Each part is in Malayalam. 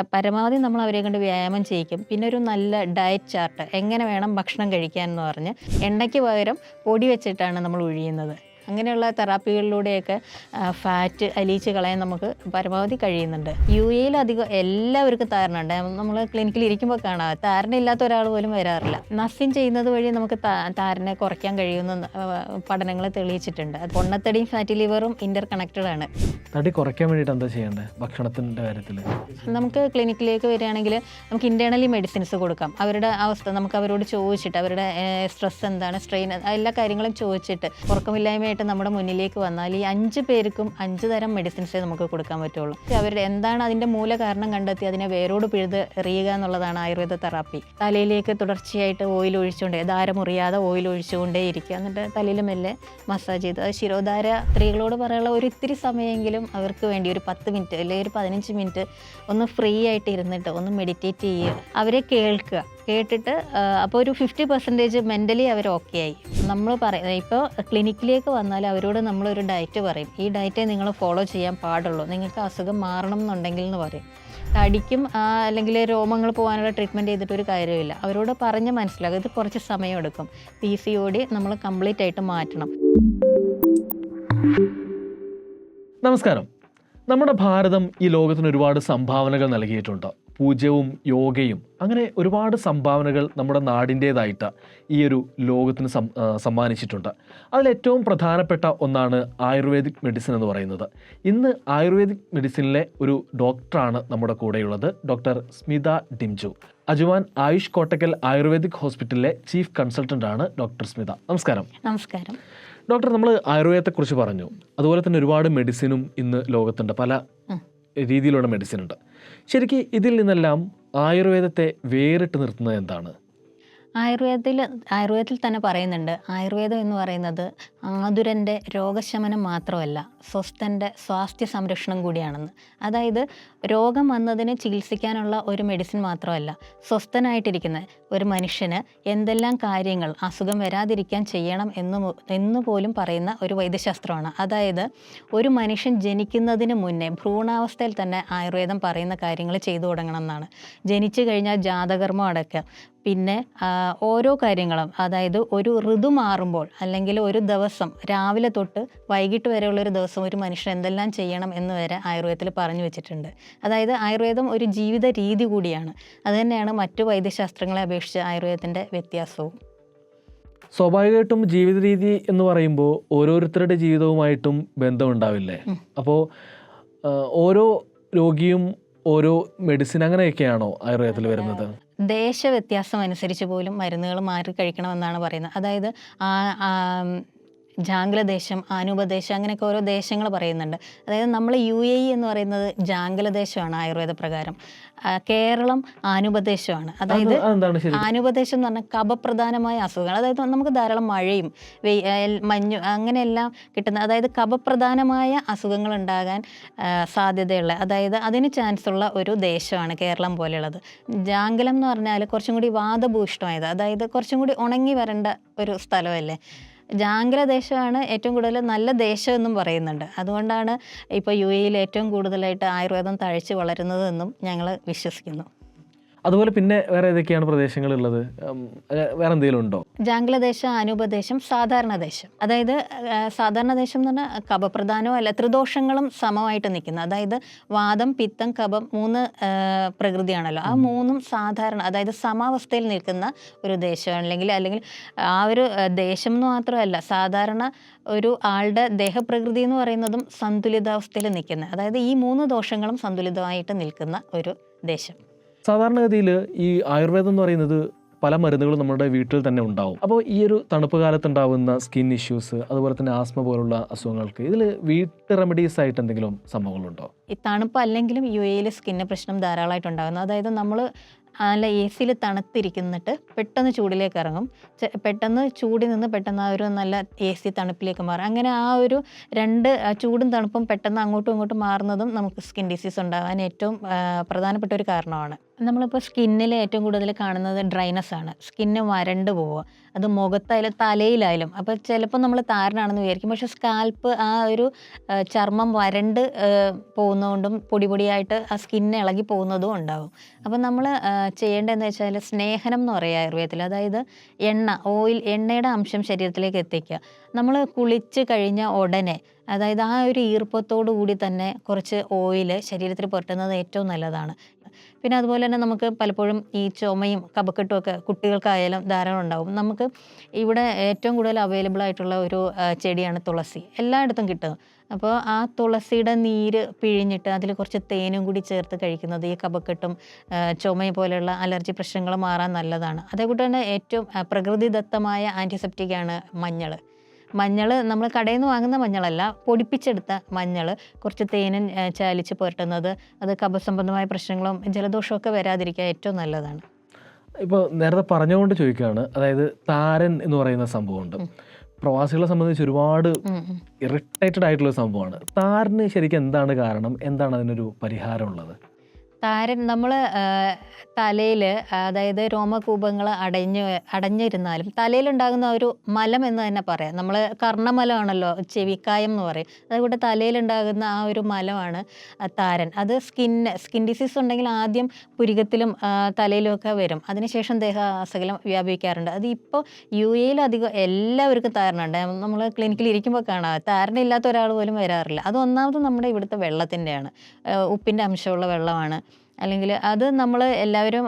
പരമാവധി നമ്മൾ അവരെ കൊണ്ട് വ്യായാമം ചെയ്യിക്കും. പിന്നെ ഒരു നല്ല ഡയറ്റ് ചാർട്ട് എങ്ങനെ വേണം ഭക്ഷണം കഴിക്കാൻ എന്ന് പറഞ്ഞ് എണ്ണയ്ക്ക് പകരം പൊടി വെച്ചിട്ടാണ് നമ്മൾ ഒഴിയുന്നത് അങ്ങനെയുള്ള തെറാപ്പികളിലൂടെയൊക്കെ ഫാറ്റ് അലിയിച്ച് കളയാൻ നമുക്ക് പരമാവധി കഴിയുന്നുണ്ട്. യു എയിൽ അധികം എല്ലാവർക്കും താരനുണ്ട്. നമ്മൾ ക്ലിനിക്കിൽ ഇരിക്കുമ്പോൾ കാണാം. താരനില്ലാത്ത ഒരാൾ പോലും വരാറില്ല. നഫിൻ ചെയ്യുന്നത് വഴി നമുക്ക് താരനെ കുറയ്ക്കാൻ കഴിയുമെന്ന് പഠനങ്ങൾ തെളിയിച്ചിട്ടുണ്ട്. അത് പൊണ്ണത്തടിയും ഫാറ്റി ലിവറും ഇന്റർ കണക്റ്റഡ് ആണ്. തടി കുറയ്ക്കാൻ വേണ്ടിയിട്ട് എന്താ ചെയ്യേണ്ടത്? ഭക്ഷണത്തിന്റെ കാര്യത്തിൽ നമുക്ക് ക്ലിനിക്കിലേക്ക് വരികയാണെങ്കിൽ നമുക്ക് ഇന്റേർണലി മെഡിസിൻസ് കൊടുക്കാം. അവരുടെ അവസ്ഥ നമുക്ക് അവരോട് ചോദിച്ചിട്ട് അവരുടെ സ്ട്രെസ് എന്താണ് സ്ട്രെയിൻ എല്ലാ കാര്യങ്ങളും ചോദിച്ചിട്ട് ഉറക്കമില്ലായ്മയായിട്ട് നമ്മുടെ മുന്നിലേക്ക് വന്നാൽ ഈ അഞ്ച് പേർക്കും അഞ്ച് തരം മെഡിസിൻസേ നമുക്ക് കൊടുക്കാൻ പറ്റുള്ളൂ. അവരുടെ എന്താണ് അതിന്റെ മൂല കാരണം കണ്ടെത്തി അതിനെ വേരോട് പിഴുത് എറിയുക എന്നുള്ളതാണ് ആയുർവേദ തെറാപ്പി തലയിലേക്ക് തുടർച്ചയായിട്ട് ഓയിൽ ഒഴിച്ചുകൊണ്ട് ധാരമുറിയാതെ ഓയിൽ ഒഴിച്ചുകൊണ്ടേ ഇരിക്കുക. എന്നിട്ട് തലയിൽ മെല്ലെ മസാജ് ചെയ്ത് അത് ശിരോധാര സ്ത്രീകളോട് പറയാനുള്ള ഒരു ഇത്തിരി സമയമെങ്കിലും അവർക്ക് വേണ്ടി ഒരു പത്ത് മിനിറ്റ് അല്ലെങ്കിൽ ഒരു പതിനഞ്ച് മിനിറ്റ് ഒന്ന് ഫ്രീ ആയിട്ട് ഇരുന്നിട്ട് ഒന്ന് മെഡിറ്റേറ്റ് ചെയ്യുക. അവരെ കേൾക്കുക. കേട്ടിട്ട് അപ്പോൾ ഒരു ഫിഫ്റ്റി പെർസെന്റേജ് മെന്റലി അവർ ഓക്കെ ആയി. നമ്മൾ പറയും ഇപ്പോൾ ക്ലിനിക്കിലേക്ക് വന്നാൽ അവരോട് നമ്മളൊരു ഡയറ്റ് പറയും. ഈ ഡയറ്റേ നിങ്ങൾ ഫോളോ ചെയ്യാൻ പാടുള്ളൂ. നിങ്ങൾക്ക് അസുഖം മാറണം എന്നുണ്ടെങ്കിൽ എന്ന് പറയും. തടിക്കും അല്ലെങ്കിൽ രോമങ്ങൾ പോകാനുള്ള ട്രീറ്റ്മെന്റ് ചെയ്തിട്ട് ഒരു കാര്യമില്ല അവരോട് പറഞ്ഞ് മനസ്സിലാക്കുക ഇത് കുറച്ച് സമയം എടുക്കും. പി സി ഒ ഡി നമ്മൾ കംപ്ലീറ്റ് ആയിട്ട് മാറ്റണം. നമസ്കാരം. നമ്മുടെ ഭാരതം ഈ ലോകത്തിന് ഒരുപാട് സംഭാവനകൾ നൽകിയിട്ടുണ്ട്. പൂജ്യവും യോഗയും അങ്ങനെ ഒരുപാട് സംഭാവനകൾ നമ്മുടെ നാടിന്റേതായിട്ട് ഈ ഒരു ലോകത്തിന് സമ്മാനിച്ചിട്ടുണ്ട്. അതിലേറ്റവും പ്രധാനപ്പെട്ട ഒന്നാണ് ആയുർവേദിക് മെഡിസിൻ എന്ന് പറയുന്നത്. ഇന്ന് ആയുർവേദിക് മെഡിസിനിലെ ഒരു ഡോക്ടറാണ് നമ്മുടെ കൂടെയുള്ളത്. ഡോക്ടർ സ്മിത ഡിംജു. അജുവാൻ ആയുഷ് കോട്ടക്കൽ ആയുർവേദിക് ഹോസ്പിറ്റലിലെ ചീഫ് കൺസൾട്ടന്റ് ആണ് ഡോക്ടർ സ്മിത. നമസ്കാരം. നമസ്കാരം. ഡോക്ടർ നമ്മൾ ആയുർവേദത്തെക്കുറിച്ച് പറഞ്ഞു. അതുപോലെ തന്നെ ഒരുപാട് മെഡിസിനും ഇന്ന് ലോകത്തുണ്ട്. പല രീതിയിലുള്ള മെഡിസിൻ ഉണ്ട് ശരിക്കും ഇതിൽ നിന്നെല്ലാം ആയുർവേദത്തെ വേറിട്ട് നിർത്തുന്നത് എന്താണ്? ആയുർവേദത്തിൽ ആയുർവേദത്തിൽ തന്നെ പറയുന്നുണ്ട്. ആയുർവേദം എന്ന് പറയുന്നത് ആതുരന്റെ രോഗശമനം മാത്രമല്ല സ്വസ്ഥന്റെ സ്വാസ്ഥ്യ സംരക്ഷണം കൂടിയാണെന്ന്. അതായത് രോഗം വന്നതിന് ചികിത്സിക്കാനുള്ള ഒരു മെഡിസിൻ മാത്രമല്ല സ്വസ്ഥനായിട്ടിരിക്കുന്ന ഒരു മനുഷ്യന് എന്തെല്ലാം കാര്യങ്ങൾ അസുഖം വരാതിരിക്കാൻ ചെയ്യണം എന്ന് എന്ന് പോലും പറയുന്ന ഒരു വൈദ്യശാസ്ത്രമാണ്. അതായത് ഒരു മനുഷ്യൻ ജനിക്കുന്നതിന് മുന്നേ ഭ്രൂണാവസ്ഥയിൽ തന്നെ ആയുർവേദം പറയുന്ന കാര്യങ്ങൾ ചെയ്തു തുടങ്ങണം എന്നാണ്. ജനിച്ചു കഴിഞ്ഞാൽ ജാതകർമ്മം അടക്കം പിന്നെ ഓരോ കാര്യങ്ങളും അതായത് ഒരു ഋതു മാറുമ്പോൾ അല്ലെങ്കിൽ ഒരു ദിവസം രാവിലെ തൊട്ട് വൈകിട്ട് വരെയുള്ള ഒരു ദിവസം ഒരു മനുഷ്യൻ എന്തെല്ലാം ചെയ്യണം എന്ന് വരെ ആയുർവേദത്തിൽ പറഞ്ഞു വെച്ചിട്ടുണ്ട്. അതായത് ആയുർവേദം ഒരു ജീവിത രീതി കൂടിയാണ്. അതുതന്നെയാണ് മറ്റു വൈദ്യശാസ്ത്രങ്ങളെ അപേക്ഷിച്ച് ആയുർവേദത്തിന്റെ വ്യത്യാസവും. സ്വാഭാവികമായിട്ടും ജീവിത രീതി എന്ന് പറയുമ്പോൾ ഓരോരുത്തരുടെ ജീവിതവുമായിട്ടും ബന്ധമുണ്ടാവില്ലേ. അപ്പോൾ ഓരോ രോഗിയും ഓരോ മെഡിസിൻ അങ്ങനെയൊക്കെയാണോ ആയുർവേദത്തിൽ വരുന്നത്? ദേശവ്യത്യാസം അനുസരിച്ച് പോലും മരുന്നുകൾ മാറി കഴിക്കണമെന്നാണ് പറയുന്നത്. അതായത് ജാംഗലദേശം ആനുപദേശം അങ്ങനെയൊക്കെ ഓരോ ദേശങ്ങൾ പറയുന്നുണ്ട്. അതായത് നമ്മൾ യു എ ഇ എന്ന് പറയുന്നത് ജാംഗ്ലദേശമാണ് ആയുർവേദ പ്രകാരം. കേരളം ആനുപദേശമാണ്. അതായത് ആനുപദേശം എന്ന് പറഞ്ഞാൽ കപപ്രധാനമായ അസുഖങ്ങൾ. അതായത് നമുക്ക് ധാരാളം മഴയും മഞ്ഞു അങ്ങനെയെല്ലാം കിട്ടുന്ന അതായത് കപപ്രധാനമായ അസുഖങ്ങൾ ഉണ്ടാകാൻ സാധ്യതയുള്ള അതായത് അതിന് ചാൻസ് ഉള്ള ഒരു ദേശമാണ് കേരളം പോലെയുള്ളത്. ജാങ്കലം എന്ന് പറഞ്ഞാൽ കുറച്ചും കൂടി വാദഭൂഷ്ടമായത് അതായത് കുറച്ചും കൂടി ഉണങ്ങി വരേണ്ട ഒരു സ്ഥലമല്ലേ? ജാങ്കല ദേശമാണ് ഏറ്റവും കൂടുതൽ നല്ല ദേശം എന്നും പറയുന്നുണ്ട്. അതുകൊണ്ടാണ് ഇപ്പോൾ യു എയിൽ ഏറ്റവും കൂടുതലായിട്ട് ആയുർവേദം തഴച്ച് വളരുന്നതെന്നും ഞങ്ങൾ വിശ്വസിക്കുന്നു. അതുപോലെ പിന്നെ വേറെ ഏതൊക്കെയാണ് പ്രദേശങ്ങൾ ഉള്ളത് വേറെ എന്തെങ്കിലും ഉണ്ടോ? ജാംഗ്ലദേശം അനുപദേശം സാധാരണ ദേശം അതായത് ആ, സാധാരണ ദേശം എന്ന് പറഞ്ഞാൽ കപപ്രധാനവും അല്ല ത്രിദോഷങ്ങളും സമമായിട്ട് നിൽക്കുന്ന അതായത് വാദം പിത്തം കപം മൂന്ന് പ്രകൃതിയാണല്ലോ. ആ മൂന്നും സാധാരണ അതായത് സമാവസ്ഥയിൽ നിൽക്കുന്ന ഒരു ദേശം അല്ലെങ്കിൽ അല്ലെങ്കിൽ ആ ഒരു ദേശം എന്ന് മാത്രമല്ല സാധാരണ ഒരു ആളുടെ ദേഹപ്രകൃതി എന്ന് പറയുന്നതും സന്തുലിതാവസ്ഥയിൽ നിൽക്കുന്ന അതായത് ഈ മൂന്ന് ദോഷങ്ങളും സന്തുലിതമായിട്ട് നിൽക്കുന്ന ഒരു ദേശം. സാധാരണഗതിയിൽ ഈ ആയുർവേദം എന്ന് പറയുന്നത് പല മരുന്നുകളും നമ്മുടെ വീട്ടിൽ തന്നെ ഉണ്ടാവും. അപ്പോൾ ഈ ഒരു തണുപ്പ് കാലത്ത് ഉണ്ടാവുന്ന സ്കിൻ ഇഷ്യൂസ് അതുപോലെ തന്നെ ആസ്മ പോലുള്ള അസുഖങ്ങൾക്ക് ഇതിൽ വീട്ട് റെമഡീസ് ആയിട്ട് എന്തെങ്കിലും സംഭവങ്ങളുണ്ടോ? ഈ തണുപ്പ് അല്ലെങ്കിലും യു എയിൽ സ്കിന്നിന് പ്രശ്നം ധാരാളമായിട്ട് ഉണ്ടാകുന്നു. അതായത് നമ്മൾ നല്ല എ സിയിൽ തണുത്തിരിക്കുന്നിട്ട് പെട്ടെന്ന് ചൂടിലേക്ക് ഇറങ്ങും. പെട്ടെന്ന് ചൂടിൽ നിന്ന് പെട്ടെന്ന് ആ ഒരു നല്ല എ സി തണുപ്പിലേക്ക് മാറും. അങ്ങനെ ആ ഒരു രണ്ട് ചൂടും തണുപ്പും പെട്ടെന്ന് അങ്ങോട്ടും ഇങ്ങോട്ടും മാറുന്നതും നമുക്ക് സ്കിൻ ഡിസീസ് ഉണ്ടാകാൻ ഏറ്റവും പ്രധാനപ്പെട്ട ഒരു കാരണമാണ്. നമ്മളിപ്പോൾ സ്കിന്നിൽ ഏറ്റവും കൂടുതൽ കാണുന്നത് ഡ്രൈനസ് ആണ്. സ്കിന്ന് വരണ്ട് പോവുക. അത് മുഖത്തായാലും തലയിലായാലും. അപ്പോൾ ചിലപ്പോൾ നമ്മൾ താരനാണെന്ന് വിചാരിക്കും. പക്ഷേ സ്കാൽപ്പ് ആ ഒരു ചർമ്മം വരണ്ട് പോകുന്നതുകൊണ്ടും പൊടി പൊടിയായിട്ട് ആ സ്കിന്ന് ഇളകി പോകുന്നതും ഉണ്ടാകും അപ്പോൾ നമ്മൾ ചെയ്യേണ്ടതെന്ന് വെച്ചാൽ സ്നേഹനം എന്ന് പറയുക ആയുർവേദത്തിൽ. അതായത് എണ്ണ ഓയിൽ എണ്ണയുടെ അംശം ശരീരത്തിലേക്ക് എത്തിക്കുക. നമ്മൾ കുളിച്ച് കഴിഞ്ഞ ഉടനെ അതായത് ആ ഒരു ഈർപ്പത്തോടു കൂടി തന്നെ കുറച്ച് ഓയിൽ ശരീരത്തിൽ പുരട്ടുന്നത് ഏറ്റവും നല്ലതാണ്. പിന്നെ അതുപോലെ തന്നെ നമുക്ക് പലപ്പോഴും ഈ ചുമയും കപക്കെട്ടും ഒക്കെ കുട്ടികൾക്കായാലും ധാരാളം ഉണ്ടാവും. നമുക്ക് ഇവിടെ ഏറ്റവും കൂടുതൽ അവൈലബിൾ ആയിട്ടുള്ള ഒരു ചെടിയാണ് തുളസി. എല്ലായിടത്തും കിട്ടും. അപ്പോൾ ആ തുളസിയുടെ നീര് പിഴിഞ്ഞിട്ട് അതിൽ കുറച്ച് തേനും കൂടി ചേർത്ത് കഴിക്കുന്നത് ഈ കപക്കെട്ടും ചുമയും പോലെയുള്ള അലർജി പ്രശ്നങ്ങൾ മാറാൻ നല്ലതാണ്. അതേകൂട്ട് തന്നെ ഏറ്റവും പ്രകൃതിദത്തമായ ആന്റിസെപ്റ്റിക്കാണ് മഞ്ഞൾ. മഞ്ഞൾ നമ്മൾ കടയിൽ നിന്ന് വാങ്ങുന്ന മഞ്ഞളല്ല പൊടിപ്പിച്ചെടുത്ത മഞ്ഞൾ കുറച്ച് തേനും ചാലിച്ച് പുരട്ടുന്നത് അത് കഫസംബന്ധമായ പ്രശ്നങ്ങളും ജലദോഷമൊക്കെ വരാതിരിക്കുക വരാതിരിക്കാൻ ഏറ്റവും നല്ലതാണ്. ഇപ്പോൾ നേരത്തെ പറഞ്ഞുകൊണ്ട് ചോദിക്കുകയാണ് അതായത് താരൻ എന്ന് പറയുന്ന സംഭവമുണ്ട്. പ്രവാസികളെ സംബന്ധിച്ച് ഒരുപാട്. ഇറിറ്റേറ്റഡ് ആയിട്ടുള്ള സംഭവമാണ്. താരന് ശരിക്കും എന്താണ് കാരണം? എന്താണ് അതിനൊരു പരിഹാരം ഉള്ളത് താരൻ നമ്മൾ തലയിൽ അതായത് രോമകൂപങ്ങൾ അടഞ്ഞ് അടഞ്ഞിരുന്നാലും തലയിലുണ്ടാകുന്ന ഒരു മലം എന്ന് തന്നെ പറയാം. നമ്മൾ കർണമലമാണല്ലോ ചെവിക്കായം എന്ന് പറയും. അതുകൊണ്ട് തലയിലുണ്ടാകുന്ന ആ ഒരു മലമാണ് താരൻ. അത് സ്കിൻ സ്കിൻ ഡിസീസ് ഉണ്ടെങ്കിൽ ആദ്യം പുരികത്തിലും തലയിലുമൊക്കെ വരും. അതിനുശേഷം ദേഹാസകലം വ്യാപിക്കാറുണ്ട്. അത് യു എയിൽ അധികം എല്ലാവർക്കും താരനുണ്ട്. നമ്മൾ ക്ലിനിക്കിൽ ഇരിക്കുമ്പോൾ കാണാം. താരനില്ലാത്ത ഒരാൾ പോലും വരാറില്ല. അത് ഒന്നാമത് നമ്മുടെ ഇവിടുത്തെ വെള്ളത്തിന്റെയാണ്. ഉപ്പിന്റെ അംശമുള്ള വെള്ളമാണ്. അല്ലെങ്കിൽ അത് നമ്മൾ എല്ലാവരും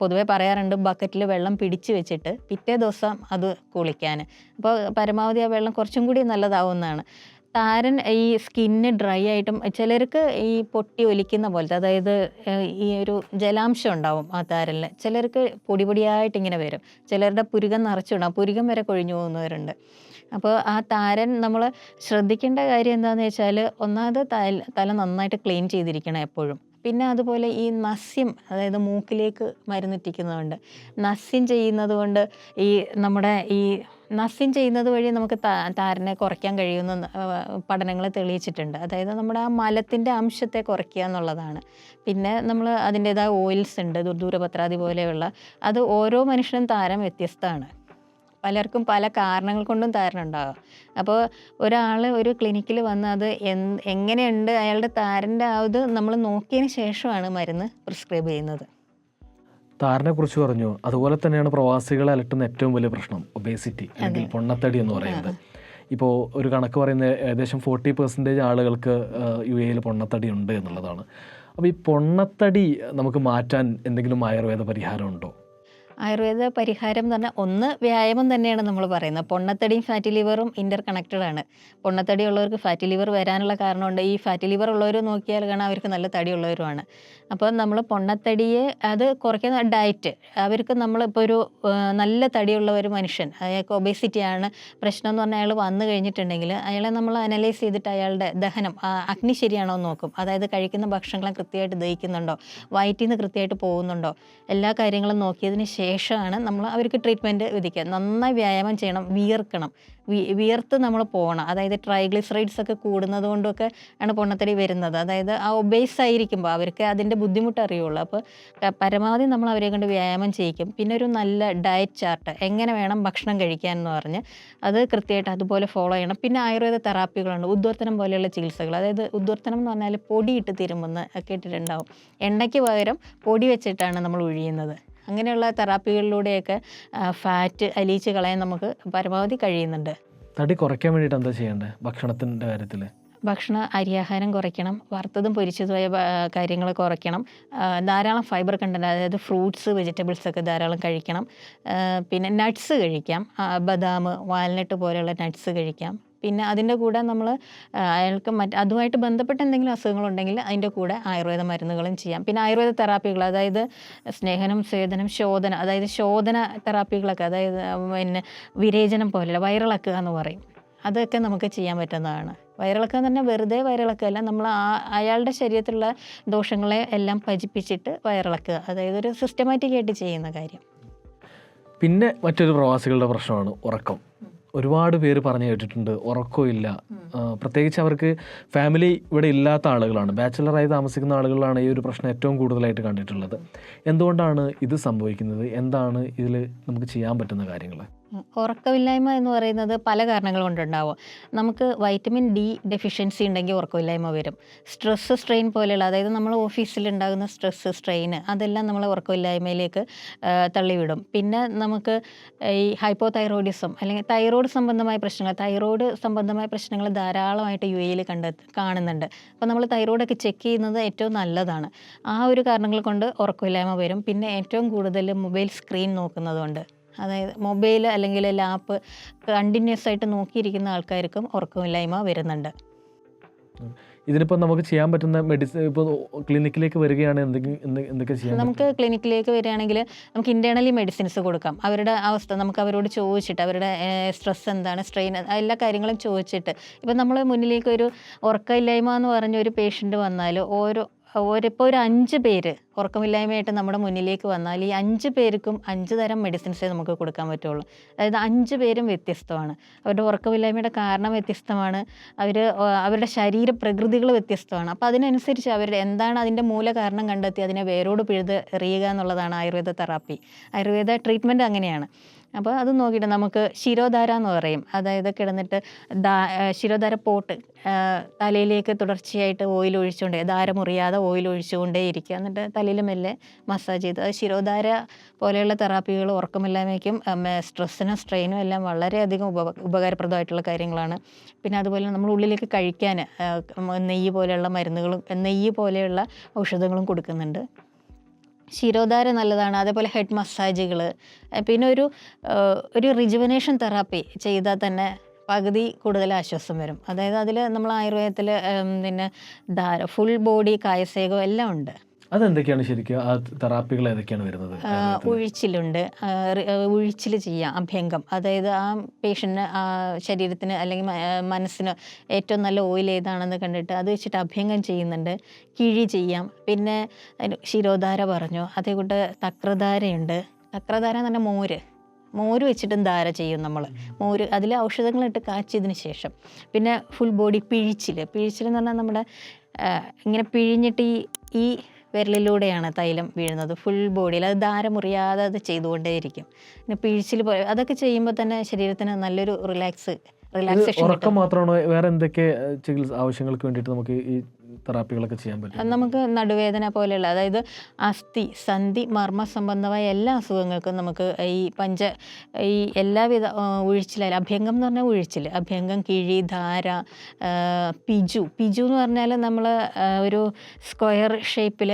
പൊതുവേ പറയാറുണ്ട് ബക്കറ്റിൽ വെള്ളം പിടിച്ച് വെച്ചിട്ട് പിറ്റേ ദിവസം അത് കുളിക്കാൻ. അപ്പോൾ പരമാവധി ആ വെള്ളം കുറച്ചും കൂടി നല്ലതാവുന്നതാണ്. താരൻ ഈ സ്കിന്ന് ഡ്രൈ ആയിട്ടും ചിലർക്ക് ഈ പൊട്ടി ഒലിക്കുന്ന പോലത്തെ അതായത് ഈ ഒരു ജലാംശം ഉണ്ടാവും ആ താരനിൽ ചിലർക്ക് പൊടി പൊടിയായിട്ട് ഇങ്ങനെ വരും. ചിലരുടെ പുരുകം നിറച്ചുണ്ടാവും. പുരുകം വരെ കൊഴിഞ്ഞു പോകുന്നവരുണ്ട്. അപ്പോൾ ആ താരൻ നമ്മൾ ശ്രദ്ധിക്കേണ്ട കാര്യം എന്താണെന്ന് വെച്ചാൽ ഒന്നാമത് തല നന്നായിട്ട് ക്ലീൻ ചെയ്തിരിക്കണം എപ്പോഴും. പിന്നെ അതുപോലെ ഈ നസ്യം അതായത് മൂക്കിലേക്ക് മരുന്നിറ്റിക്കുന്നതുകൊണ്ട് നസ്യം ചെയ്യുന്നത് കൊണ്ട് ഈ നമ്മുടെ ഈ നസ്യം ചെയ്യുന്നത് വഴി നമുക്ക് താരനെ കുറയ്ക്കാൻ കഴിയുമെന്ന് പഠനങ്ങൾ തെളിയിച്ചിട്ടുണ്ട്. അതായത് നമ്മുടെ ആ മലത്തിന്റെ അംശത്തെ കുറയ്ക്കുക എന്നുള്ളതാണ്. പിന്നെ നമ്മൾ അതിന്റേതായ ഓയിൽസ് ഉണ്ട് ദുർദൂരപത്രാദി പോലെയുള്ള. അത് ഓരോ മനുഷ്യനും താരം വ്യത്യസ്തമാണ്. പലർക്കും പല കാരണങ്ങൾ കൊണ്ടും താരനുണ്ടാകാം അപ്പോൾ ഒരാൾ ഒരു ക്ലിനിക്കിൽ വന്ന് അത് എൻ- എങ്ങനെയുണ്ട്? അയാളുടെ താരന്റെ ആ ഇത് നമ്മൾ നോക്കിയതിന് ശേഷമാണ് മരുന്ന് പ്രിസ്ക്രൈബ് ചെയ്യുന്നത്. താരനെ കുറിച്ച് പറഞ്ഞു. അതുപോലെ തന്നെയാണ് പ്രവാസികളെ അലട്ടുന്ന ഏറ്റവും വലിയ പ്രശ്നം ഒബേസിറ്റി അല്ലെങ്കിൽ പൊണ്ണത്തടി എന്ന് പറയുന്നത്. ഇപ്പോൾ ഒരു കണക്ക് പറയുന്ന ഏകദേശം ഫോർട്ടി പെർസെന്റേജ് ആളുകൾക്ക് യു എയിൽ പൊണ്ണത്തടി ഉണ്ട് എന്നുള്ളതാണ്. അപ്പോൾ ഈ പൊണ്ണത്തടി നമുക്ക് മാറ്റാൻ എന്തെങ്കിലും ആയുർവേദ പരിഹാരം ഉണ്ടോ? ആയുർവേദ പരിഹാരം എന്ന് പറഞ്ഞാൽ ഒന്ന് വ്യായാമം തന്നെയാണ് നമ്മൾ പറയുന്നത്. പൊണ്ണത്തടിയും ഫാറ്റി ലിവറും ഇന്റർ കണക്റ്റഡ് ആണ്. പൊണ്ണത്തടി ഉള്ളവർക്ക് ഫാറ്റി ലിവർ വരാനുള്ള കാരണമുണ്ട്. ഈ ഫാറ്റി ലിവർ ഉള്ളവർ നോക്കിയാൽ കാണാൻ അവർക്ക് നല്ല തടിയുള്ളവരുമാണ് അപ്പോൾ നമ്മൾ പൊണ്ണത്തടിയെ അത് കുറയ്ക്കുന്ന ഡയറ്റ് അവർക്ക് നമ്മളിപ്പോൾ ഒരു നല്ല തടിയുള്ള ഒരു മനുഷ്യൻ അയാൾക്ക് ഒബേസിറ്റി ആണ് പ്രശ്നം എന്ന് പറഞ്ഞാൽ അയാൾ വന്നു കഴിഞ്ഞിട്ടുണ്ടെങ്കിൽ അയാളെ നമ്മൾ അനലൈസ് ചെയ്തിട്ട് അയാളുടെ ദഹനം അഗ്നി ശരിയാണോ എന്ന് നോക്കും. അതായത് കഴിക്കുന്ന ഭക്ഷണങ്ങളെ കൃത്യമായിട്ട് ദഹിക്കുന്നുണ്ടോ വയറ്റിൽ നിന്ന് കൃത്യമായിട്ട് പോകുന്നുണ്ടോ എല്ലാ കാര്യങ്ങളും നോക്കിയതിന് ശേഷമാണ് നമ്മൾ അവർക്ക് ട്രീറ്റ്മെന്റ് വിധിക്കുക. നന്നായി വ്യായാമം ചെയ്യണം വിയർക്കണം. വിയർത്ത് നമ്മൾ പോകണം. അതായത് ട്രൈഗ്ലിസറൈഡ്സ് ഒക്കെ കൂടുന്നത് കൊണ്ടൊക്കെ ആണ് പൊണ്ണത്തടി വരുന്നത്. അതായത് ആ ഒബേസ് ആയിരിക്കുമ്പോൾ അവർക്ക് അതിന്റെ ബുദ്ധിമുട്ട് അറിയുള്ളൂ അപ്പോൾ പരമാവധി നമ്മൾ അവരെ കൊണ്ട് വ്യായാമം ചെയ്യിക്കും. പിന്നെ ഒരു നല്ല ഡയറ്റ് ചാർട്ട് എങ്ങനെ വേണം ഭക്ഷണം കഴിക്കാൻ എന്ന് പറഞ്ഞ് അത് കൃത്യമായിട്ട് അതുപോലെ ഫോളോ ചെയ്യണം. പിന്നെ ആയുർവേദ തെറാപ്പികളുണ്ട്. ഉദ്വർത്തനം പോലെയുള്ള ചികിത്സകൾ അതായത് ഉദ്വർത്തനം എന്ന് പറഞ്ഞാൽ പൊടിയിട്ട് തിരുമുന്ന ഒക്കെ ഇട്ടിട്ടുണ്ടാവും. എണ്ണയ്ക്ക് പകരം പൊടി വെച്ചിട്ടാണ് നമ്മൾ ഒഴിയുന്നത് അങ്ങനെയുള്ള തെറാപ്പികളിലൂടെയൊക്കെ ഫാറ്റ് അലിയിച്ച് കളയാൻ നമുക്ക് പരമാവധി കഴിയുന്നുണ്ട്. തടി കുറയ്ക്കാൻ വേണ്ടിയിട്ട് എന്താ ചെയ്യേണ്ടത് ഭക്ഷണത്തിന്റെ കാര്യത്തിൽ? ഭക്ഷണ അരിയാഹാരം കുറയ്ക്കണം വറുത്തതും പൊരിച്ചതുമായ കാര്യങ്ങൾ കുറയ്ക്കണം. ധാരാളം ഫൈബർ കണ്ടന്റ് അതായത് ഫ്രൂട്ട്സ് വെജിറ്റബിൾസ് ഒക്കെ ധാരാളം കഴിക്കണം. പിന്നെ നട്ട്സ് കഴിക്കാം. ബദാം വാൽനട്ട് പോലെയുള്ള നട്ട്സ് കഴിക്കാം. പിന്നെ അതിന്റെ കൂടെ നമ്മൾ അയാൾക്ക് മറ്റ് അതുമായിട്ട് ബന്ധപ്പെട്ട എന്തെങ്കിലും അസുഖങ്ങളുണ്ടെങ്കിൽ അതിന്റെ കൂടെ ആയുർവേദ മരുന്നുകളും ചെയ്യാം. പിന്നെ ആയുർവേദ തെറാപ്പികൾ അതായത് സ്നേഹനം സ്വേദനം ശോധന അതായത് ശോധന തെറാപ്പികളൊക്കെ അതായത് പിന്നെ വിരേചനം പോലെയുള്ള വയറിളക്കുക എന്ന് പറയും. അതൊക്കെ നമുക്ക് ചെയ്യാൻ പറ്റുന്നതാണ്. വയറിളക്കം എന്ന് പറഞ്ഞാൽ വെറുതെ വയറിളക്കമല്ല നമ്മൾ ആ അയാളുടെ ശരീരത്തിലുള്ള ദോഷങ്ങളെ എല്ലാം ഭജിപ്പിച്ചിട്ട് വയറിളക്കുക. അതായത് ഒരു സിസ്റ്റമാറ്റിക് ആയിട്ട് ചെയ്യുന്ന കാര്യം. പിന്നെ മറ്റൊരു പ്രവാസികളുടെ പ്രശ്നമാണ് ഉറക്കം. ഒരുപാട് പേര് പറഞ്ഞു കേട്ടിട്ടുണ്ട് ഉറക്കമില്ല പ്രത്യേകിച്ച് അവർക്ക് ഫാമിലി ഇവിടെ ഇല്ലാത്ത ആളുകളാണ്. ബാച്ചിലറായി താമസിക്കുന്ന ആളുകളാണ് ഈ ഒരു പ്രശ്നം ഏറ്റവും കൂടുതലായിട്ട് കണ്ടിട്ടുള്ളത്. എന്തുകൊണ്ടാണ് ഇത് സംഭവിക്കുന്നത്? എന്താണ് ഇതിൽ നമുക്ക് ചെയ്യാൻ പറ്റുന്ന കാര്യങ്ങൾ. ഉറക്കമില്ലായ്മ എന്ന് പറയുന്നത് പല കാരണങ്ങൾ കൊണ്ടുണ്ടാവും. നമുക്ക് വൈറ്റമിൻ ഡി ഡെഫിഷ്യൻസി ഉണ്ടെങ്കിൽ ഉറക്കമില്ലായ്മ വരും. സ്ട്രെസ്സ് സ്ട്രെയിൻ പോലെയുള്ള അതായത് നമ്മൾ ഓഫീസിൽ ഉണ്ടാകുന്ന സ്ട്രെസ്സ് സ്ട്രെയിൻ അതെല്ലാം നമ്മൾ ഉറക്കമില്ലായ്മയിലേക്ക് തള്ളിവിടും. പിന്നെ നമുക്ക് ഈ ഹൈപ്പോ തൈറോയിഡിസം അല്ലെങ്കിൽ തൈറോയ്ഡ് സംബന്ധമായ പ്രശ്നങ്ങൾ തൈറോയ്ഡ് സംബന്ധമായ പ്രശ്നങ്ങൾ ധാരാളമായിട്ട് യു എയിൽ കണ്ട കാണുന്നുണ്ട്. അപ്പോൾ നമ്മൾ തൈറോയ്ഡൊക്കെ ചെക്ക് ചെയ്യുന്നത് ഏറ്റവും നല്ലതാണ്. ആ ഒരു കാരണങ്ങൾ കൊണ്ട് ഉറക്കമില്ലായ്മ വരും. പിന്നെ ഏറ്റവും കൂടുതൽ മൊബൈൽ സ്ക്രീൻ നോക്കുന്നതുകൊണ്ട്. അതായത് മൊബൈൽ അല്ലെങ്കിൽ ലാപ്പ് കണ്ടിന്യൂസ് ആയിട്ട് നോക്കിയിരിക്കുന്ന ആൾക്കാർക്കും ഉറക്കമില്ലായ്മ വരുന്നുണ്ട്. ഇതിനിപ്പോൾ നമുക്ക് ചെയ്യാൻ പറ്റുന്ന മെഡിസിൻ ഇപ്പോൾ ക്ലിനിക്കിലേക്ക് വരികയാണ് എന്തെങ്കിലും എന്തൊക്കെ ചെയ്യാം നമുക്ക് ക്ലിനിക്കിലേക്ക് വരികയാണെങ്കിൽ നമുക്ക് ഇന്റേർണലി മെഡിസിൻസ് കൊടുക്കാം. അവരുടെ അവസ്ഥ നമുക്ക് അവരോട് ചോദിച്ചിട്ട് അവരുടെ സ്ട്രെസ് എന്താണ് സ്ട്രെയിൻ എല്ലാ കാര്യങ്ങളും ചോദിച്ചിട്ട്. ഇപ്പം നമ്മൾ മുന്നിലേക്ക് ഒരു ഉറക്കമില്ലായ്മ എന്ന് പറഞ്ഞ ഒരു പേഷ്യന്റ് വന്നാൽ ഓരോ ഓരിപ്പോൾ ഒരു അഞ്ച് പേര് ഉറക്കമില്ലായ്മയായിട്ട് നമ്മുടെ മുന്നിലേക്ക് വന്നാൽ ഈ അഞ്ച് പേർക്കും അഞ്ച് തരം മെഡിസിൻസേ നമുക്ക് കൊടുക്കാൻ പറ്റുള്ളൂ. അതായത് അഞ്ച് പേരും വ്യത്യസ്തമാണ്. അവരുടെ ഉറക്കമില്ലായ്മയുടെ കാരണം വ്യത്യസ്തമാണ്. അവർ അവരുടെ ശരീര പ്രകൃതികൾ വ്യത്യസ്തമാണ്. അപ്പോൾ അതിനനുസരിച്ച് അവരുടെ എന്താണ് അതിന്റെ മൂല കാരണം കണ്ടെത്തി അതിനെ വേരോട് പിഴുത് എറിയുക എന്നുള്ളതാണ് ആയുർവേദ തെറാപ്പി. ആയുർവേദ ട്രീറ്റ്മെന്റ് അങ്ങനെയാണ്. അപ്പോൾ അത് നോക്കിയിട്ട് നമുക്ക് ശിരോധാര എന്ന് പറയും. അതായത് കിടന്നിട്ട് ദാ ശിരോധാര പോട്ട് തലയിലേക്ക് തുടർച്ചയായിട്ട് ഓയിൽ ഒഴിച്ചുകൊണ്ടേ ധാര മുറിയാതെ ഓയിൽ ഒഴിച്ചുകൊണ്ടേ ഇരിക്കുക. എന്നിട്ട് തലയിൽ മെല്ലെ മസാജ് ചെയ്ത്. അത് ശിരോധാര പോലെയുള്ള തെറാപ്പികൾ ഉറക്കമില്ലായ്മയ്ക്കും സ്ട്രെസ്സിനും സ്ട്രെയിനും എല്ലാം വളരെയധികം ഉപ ഉപകാരപ്രദമായിട്ടുള്ള കാര്യങ്ങളാണ്. പിന്നെ അതുപോലെ നമ്മൾ ഉള്ളിലേക്ക് കഴിക്കാൻ നെയ്യ് പോലെയുള്ള മരുന്നുകളും നെയ്യ് പോലെയുള്ള ഔഷധങ്ങളും കൊടുക്കുന്നുണ്ട്. ശിരോധാര നല്ലതാണ് അതേപോലെ ഹെഡ് മസാജുകൾ പിന്നെ ഒരു ഒരു റിജുവനേഷൻ തെറാപ്പി ചെയ്താൽ തന്നെ പകുതി കൂടുതൽ ആശ്വാസം വരും. അതായത് അതിൽ നമ്മൾ ആയുർവേദത്തിൽ പിന്നെ ധാര ഫുൾ ബോഡി കായസേകം എല്ലാം ഉണ്ട്. അതെന്തൊക്കെയാണ് ശരിക്കും ആ തെറാപ്പികൾ ഏതൊക്കെയാണ് വരുന്നത്? ഉഴിച്ചിലുണ്ട്. ഉഴിച്ചിൽ ചെയ്യാം അഭ്യംഗം. അതായത് ആ പേഷ്യന് ശരീരത്തിന് അല്ലെങ്കിൽ മനസ്സിന് ഏറ്റവും നല്ല ഓയിൽ ഏതാണെന്ന് കണ്ടിട്ട് അത് വെച്ചിട്ട് അഭ്യംഗം ചെയ്യുന്നുണ്ട്. കിഴി ചെയ്യാം. പിന്നെ ശിരോധാര പറഞ്ഞു. അതേകൂട്ട് തക്രധാരയുണ്ട്. തക്രധാര എന്ന് പറഞ്ഞാൽ മോര്. മോര് വെച്ചിട്ടും ധാര ചെയ്യും നമ്മൾ മോര് അതിൽ ഔഷധങ്ങളിട്ട് കാച്ചിയതിന് ശേഷം. പിന്നെ ഫുൾ ബോഡി പിഴിച്ചിൽ പിഴിച്ചിൽ എന്ന് പറഞ്ഞാൽ നമ്മുടെ ഇങ്ങനെ പിഴിഞ്ഞിട്ട് ഈ ഈ വിരലിലൂടെയാണ് തൈലം വീഴുന്നത്. ഫുൾ ബോഡിയിൽ അത് ധാരം മുറിയാതെ അത് ചെയ്തുകൊണ്ടേയിരിക്കും. പിന്നെ പിഴിച്ചിൽ പോലെ അതൊക്കെ ചെയ്യുമ്പോൾ തന്നെ ശരീരത്തിന് നല്ലൊരു റിലാക്സ് റിലാക്സേഷൻ മാത്രമാണോ വേറെ എന്തൊക്കെ ചികിത്സ ആവശ്യങ്ങൾക്ക് വേണ്ടിയിട്ട് നമുക്ക് ഈ തെറാപ്പികളൊക്കെ ചെയ്യാൻ പറ്റും. നമുക്ക് നടുവേദന പോലെയുള്ള അതായത് അസ്ഥി സന്ധി മർമ്മ സംബന്ധമായ എല്ലാ അസുഖങ്ങൾക്കും നമുക്ക് ഈ പഞ്ച ഈ എല്ലാവിധ ഉഴിച്ചിലായാലും അഭ്യംഗം എന്ന് പറഞ്ഞാൽ ഉഴിച്ചിൽ അഭ്യംഗം കിഴി ധാര പിജു. പിജു എന്ന് പറഞ്ഞാൽ നമ്മൾ ഒരു സ്ക്വയർ ഷേപ്പിൽ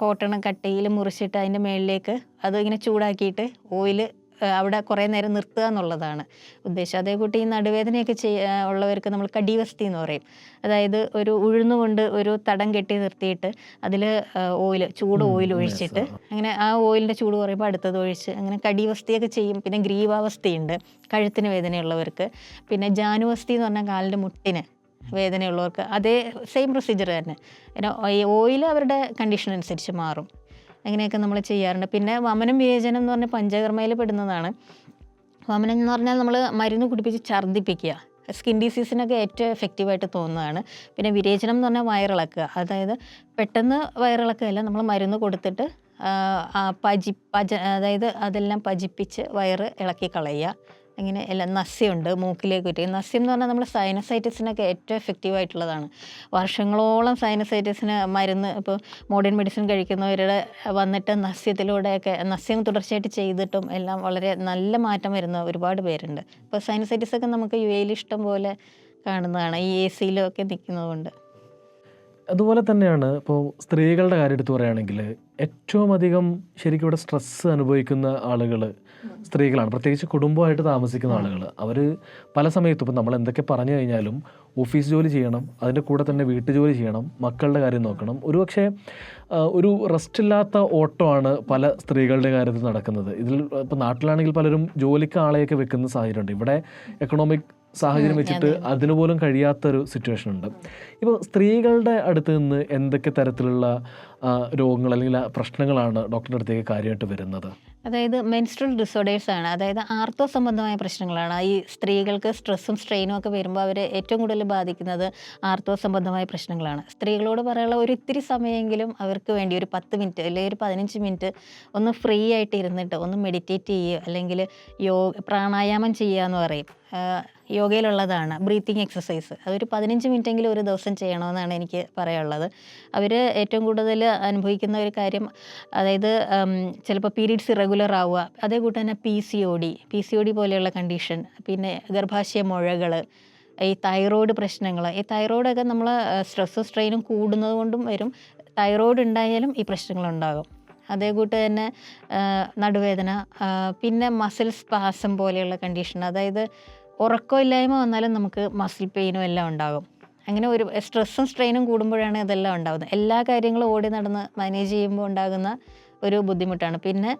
കോട്ടൺ കട്ടയിൽ മുറിച്ചിട്ട് അതിന്റെ മേളിലേക്ക് അത് ഇങ്ങനെ ചൂടാക്കിയിട്ട് ഓയിൽ അവിടെ കുറേ നേരം നിർത്തുക എന്നുള്ളതാണ് ഉദ്ദേശം. അതേകൂട്ടി ഈ നടുവേദനയൊക്കെ ചെയ്യ ഉള്ളവർക്ക് നമ്മൾ കടിവസ്തി എന്ന് പറയും. അതായത് ഒരു ഉഴുന്നുകൊണ്ട് ഒരു തടം കെട്ടി നിർത്തിയിട്ട് അതിൽ ഓയിൽ ചൂട് ഓയിൽ ഒഴിച്ചിട്ട് അങ്ങനെ ആ ഓയിലിന്റെ ചൂട് കുറയുമ്പോൾ അടുത്തത് ഒഴിച്ച് അങ്ങനെ കടിവസ്തിയൊക്കെ ചെയ്യും. പിന്നെ ഗ്രീവാവസ്ഥയുണ്ട് കഴുത്തിന് വേദനയുള്ളവർക്ക്. പിന്നെ ജാനുവസ്തി എന്ന് പറഞ്ഞാൽ കാലിന്റെ മുട്ടിന് വേദനയുള്ളവർക്ക്. അതേ സെയിം പ്രൊസീജിയർ തന്നെ. ഈ ഓയിൽ അവരുടെ കണ്ടീഷൻ അനുസരിച്ച് മാറും. അങ്ങനെയൊക്കെ നമ്മൾ ചെയ്യാറുണ്ട്. പിന്നെ വമനം വിവേചനം എന്ന് പറഞ്ഞാൽ പഞ്ചകർമ്മയിൽ പെടുന്നതാണ്. വമനം എന്ന് പറഞ്ഞാൽ നമ്മൾ മരുന്ന് കുടിപ്പിച്ച് ഛർദ്ദിപ്പിക്കുക. സ്കിൻ ഡിസീസിനൊക്കെ ഏറ്റവും എഫക്റ്റീവായിട്ട് തോന്നുന്നതാണ്. പിന്നെ വിരേചനം എന്ന് പറഞ്ഞാൽ വയറിളക്കുക. അതായത് പെട്ടെന്ന് വയറിളക്കുകയല്ല നമ്മൾ മരുന്ന് കൊടുത്തിട്ട് പജി പജ അതായത് അതെല്ലാം പജിപ്പിച്ച് വയറ് ഇളക്കി കളയുക അങ്ങനെ എല്ലാം നസ്യമുണ്ട് മൂക്കിലേക്ക് കുറ്റി. നസ്യം എന്ന് പറഞ്ഞാൽ നമ്മൾ സൈനസൈറ്റിസിനൊക്കെ ഏറ്റവും എഫക്റ്റീവ് ആയിട്ടുള്ളതാണ്. വർഷങ്ങളോളം സൈനസൈറ്റിസിന് മരുന്ന് ഇപ്പോൾ മോഡേൺ മെഡിസിൻ കഴിക്കുന്നവരുടെ വന്നിട്ട് നസ്യത്തിലൂടെയൊക്കെ നസ്യം തുടർച്ചയായിട്ട് ചെയ്തിട്ടും എല്ലാം വളരെ നല്ല മാറ്റം വരുന്ന ഒരുപാട് പേരുണ്ട്. ഇപ്പോൾ സൈനസൈറ്റിസ് ഒക്കെ നമുക്ക് യു എയിൽ ഇഷ്ടം പോലെ കാണുന്നതാണ്. ഈ എ സിയിലൊക്കെ നിൽക്കുന്നതുകൊണ്ട്. അതുപോലെ തന്നെയാണ് ഇപ്പോൾ സ്ത്രീകളുടെ കാര്യം എടുത്ത് പറയുകയാണെങ്കിൽ ഏറ്റവും അധികം ശരിക്കും ഇവിടെ സ്ട്രെസ്സ് അനുഭവിക്കുന്ന ആളുകൾ സ്ത്രീകളാണ്. പ്രത്യേകിച്ച് കുടുംബമായിട്ട് താമസിക്കുന്ന ആളുകൾ അവർ പല സമയത്തും ഇപ്പം നമ്മൾ എന്തൊക്കെ പറഞ്ഞു കഴിഞ്ഞാലും ഓഫീസ് ജോലി ചെയ്യണം അതിന്റെ കൂടെ തന്നെ വീട്ടു ജോലി ചെയ്യണം മക്കളുടെ കാര്യം നോക്കണം. ഒരു പക്ഷേ ഒരു റെസ്റ്റ് ഇല്ലാത്ത ഓട്ടമാണ് പല സ്ത്രീകളുടെ കാര്യത്തിൽ നടക്കുന്നത്. ഇതിൽ ഇപ്പം നാട്ടിലാണെങ്കിൽ പലരും ജോലിക്ക് ആളെയൊക്കെ വെക്കുന്ന സാഹചര്യമുണ്ട്. ഇവിടെ എക്കണോമിക് സാഹചര്യം വെച്ചിട്ട് അതിനു പോലും കഴിയാത്തൊരു സിറ്റുവേഷൻ ഉണ്ട്. ഇപ്പോൾ സ്ത്രീകളുടെ അടുത്ത് നിന്ന് എന്തൊക്കെ തരത്തിലുള്ള രോഗങ്ങൾ അല്ലെങ്കിൽ പ്രശ്നങ്ങളാണ് ഡോക്ടറുടെ അടുത്തേക്ക് കാര്യമായിട്ട് വരുന്നത്? അതായത് മെൻസ്ട്രൽ ഡിസോർഡേഴ്സ് ആണ്. അതായത് ആർത്തവ സംബന്ധമായ പ്രശ്നങ്ങളാണ്. ഈ സ്ത്രീകൾക്ക് സ്ട്രെസ്സും സ്ട്രെയിനും ഒക്കെ വരുമ്പോൾ അവരെ ഏറ്റവും കൂടുതൽ ബാധിക്കുന്നത് ആർത്തവ സംബന്ധമായ പ്രശ്നങ്ങളാണ്. സ്ത്രീകളോട് പറയാനുള്ള ഒരു ഇത്തിരി സമയമെങ്കിലും അവർക്ക് വേണ്ടി ഒരു പത്ത് മിനിറ്റ് അല്ലെങ്കിൽ ഒരു പതിനഞ്ച് മിനിറ്റ് ഒന്ന് ഫ്രീ ആയിട്ട് ഇരുന്നിട്ട് ഒന്ന് മെഡിറ്റേറ്റ് ചെയ്യുക അല്ലെങ്കിൽ യോഗ പ്രാണായാമം ചെയ്യുക എന്ന് പറയും. യോഗയിലുള്ളതാണ് ബ്രീത്തിങ് എക്സസൈസ് അതൊരു പതിനഞ്ച് മിനിറ്റെങ്കിലും ഒരു ദിവസം ചെയ്യണമെന്നാണ് എനിക്ക് പറയാനുള്ളത്. അവർ ഏറ്റവും കൂടുതൽ അനുഭവിക്കുന്ന ഒരു കാര്യം അതായത് ചിലപ്പോൾ പീരീഡ്സ് ഇറഗുലർ ആവുക. അതേ കൂട്ട് തന്നെ P C O D P C O D പോലെയുള്ള കണ്ടീഷൻ പിന്നെ ഗർഭാശയ മുഴകൾ ഈ തൈറോയ്ഡ് പ്രശ്നങ്ങൾ ഈ തൈറോയ്ഡൊക്കെ നമ്മൾ സ്ട്രെസ്സും സ്ട്രെയിനും കൂടുന്നത് കൊണ്ടും വരും. തൈറോയ്ഡ് ഉണ്ടായാലും ഈ പ്രശ്നങ്ങളുണ്ടാകും അതേ കൂട്ട് തന്നെ നടുവേദന പിന്നെ മസിൽ സ്പാസം പോലെയുള്ള കണ്ടീഷൻ അതായത് ഉറക്കമില്ലായ്മ വന്നാലും നമുക്ക് മസിൽ പെയിനും എല്ലാം ഉണ്ടാകും. അങ്ങനെ ഒരു സ്ട്രെസ്സും സ്ട്രെയിനും കൂടുമ്പോഴാണ് ഇതെല്ലാം ഉണ്ടാകുന്നത് എല്ലാ കാര്യങ്ങളും ഓടി നടന്ന് മാനേജ് ചെയ്യുമ്പോൾ ഉണ്ടാകുന്ന ഒരു ബുദ്ധിമുട്ടാണ്. പിന്നെ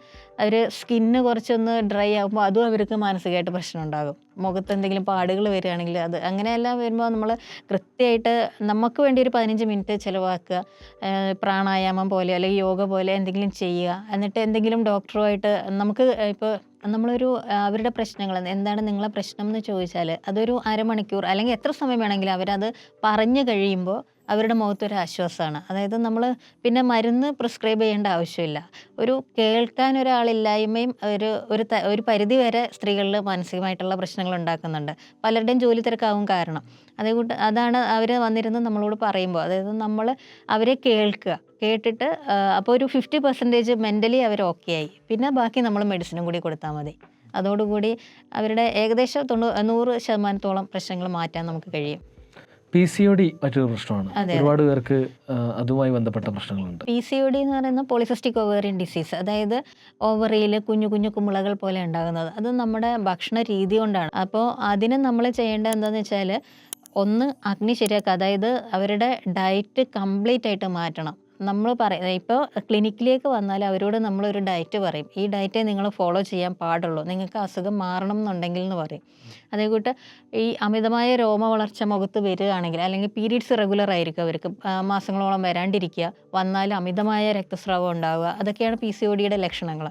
അവർ സ്കിന്ന് കുറച്ചൊന്ന് ഡ്രൈ ആകുമ്പോൾ അതും അവർക്ക് മാനസികമായിട്ട് പ്രശ്നം ഉണ്ടാകും മുഖത്ത് എന്തെങ്കിലും പാടുകൾ വരികയാണെങ്കിൽ അത് അങ്ങനെയെല്ലാം വരുമ്പോൾ നമ്മൾ കൃത്യമായിട്ട് നമുക്ക് വേണ്ടി ഒരു പതിനഞ്ച് മിനിറ്റ് ചിലവാക്കുക. പ്രാണായാമം പോലെ അല്ലെങ്കിൽ യോഗ പോലെ എന്തെങ്കിലും ചെയ്യുക. എന്നിട്ട് എന്തെങ്കിലും ഡോക്ടറുമായിട്ട് നമുക്ക് ഇപ്പോൾ നമ്മളൊരു അവരുടെ പ്രശ്നങ്ങൾ എന്താണ് നിങ്ങളെ പ്രശ്നം എന്ന് ചോദിച്ചാൽ അതൊരു അരമണിക്കൂർ അല്ലെങ്കിൽ എത്ര സമയം വേണമെങ്കിലും അവരത് പറഞ്ഞു കഴിയുമ്പോൾ അവരുടെ മുഖത്തൊരു ആശ്വാസമാണ്. അതായത് നമ്മൾ പിന്നെ മരുന്ന് പ്രിസ്ക്രൈബ് ചെയ്യേണ്ട ആവശ്യമില്ല. ഒരു കേൾക്കാൻ ഒരാളില്ലായ്മയും ഒരു ഒരു ഒരു പരിധി വരെ സ്ത്രീകളിൽ മാനസികമായിട്ടുള്ള പ്രശ്നങ്ങൾ ഉണ്ടാക്കുന്നുണ്ട്. പലരുടെയും ജോലി തിരക്കാവും കാരണം. അതേകൂട്ട് അതാണ് അവർ വന്നിരുന്ന് നമ്മളോട് പറയുമ്പോൾ അതായത് നമ്മൾ അവരെ കേൾക്കുക. കേട്ടിട്ട് അപ്പോൾ ഒരു ഫിഫ്റ്റി പെർസെന്റേജ് മെന്റലി അവർ ഓക്കെ ആയി. പിന്നെ ബാക്കി നമ്മൾ മെഡിസിനും കൂടി കൊടുത്താൽ മതി. അതോടുകൂടി അവരുടെ ഏകദേശം തൊണ്ണൂ നൂറ് ശതമാനത്തോളം പ്രശ്നങ്ങൾ മാറ്റാൻ നമുക്ക് കഴിയും. പി സി ഒ ഡി മറ്റൊരു പ്രശ്നമാണ്. ഒരുപാട് പേർക്ക് അതുമായി ബന്ധപ്പെട്ട പ്രശ്നങ്ങളുണ്ട്. പി സി ഒ ഡി എന്ന് പറയുന്ന പോളിസിസ്റ്റിക് ഓവേറിയൻ ഡിസീസ് അതായത് ഓവറിയിൽ കുഞ്ഞു കുഞ്ഞു കുമിളകൾ പോലെ ഉണ്ടാകുന്നത്. അത് നമ്മുടെ ഭക്ഷണ രീതി കൊണ്ടാണ്. അപ്പോൾ അതിന് നമ്മൾ ചെയ്യേണ്ടത് എന്താണെന്ന് വെച്ചാൽ ഒന്ന് അഗ്നി ശരിയാക്കുക അതായത് അവരുടെ ഡയറ്റ് കംപ്ലീറ്റ് ആയിട്ട് മാറ്റണം. നമ്മൾ പറയും ഇപ്പോൾ ക്ലിനിക്കിലേക്ക് വന്നാൽ അവരോട് നമ്മളൊരു ഡയറ്റ് പറയും. ഈ ഡയറ്റേ നിങ്ങൾ ഫോളോ ചെയ്യാൻ പാടുള്ളൂ. നിങ്ങൾക്ക് അസുഖം മാറണം എന്നുണ്ടെങ്കിൽ എന്ന് പറയും. അതേകൂട്ട് ഈ അമിതമായ രോമ വളർച്ച മുഖത്ത് വരികയാണെങ്കിൽ അല്ലെങ്കിൽ പീരീഡ്സ് റെഗുലർ ആയിരിക്കും അവർക്ക് മാസങ്ങളോളം വരാണ്ടിരിക്കുക. വന്നാൽ അമിതമായ രക്തസ്രാവം ഉണ്ടാവുക. അതൊക്കെയാണ് പി സി ഒ ഡിയുടെ ലക്ഷണങ്ങൾ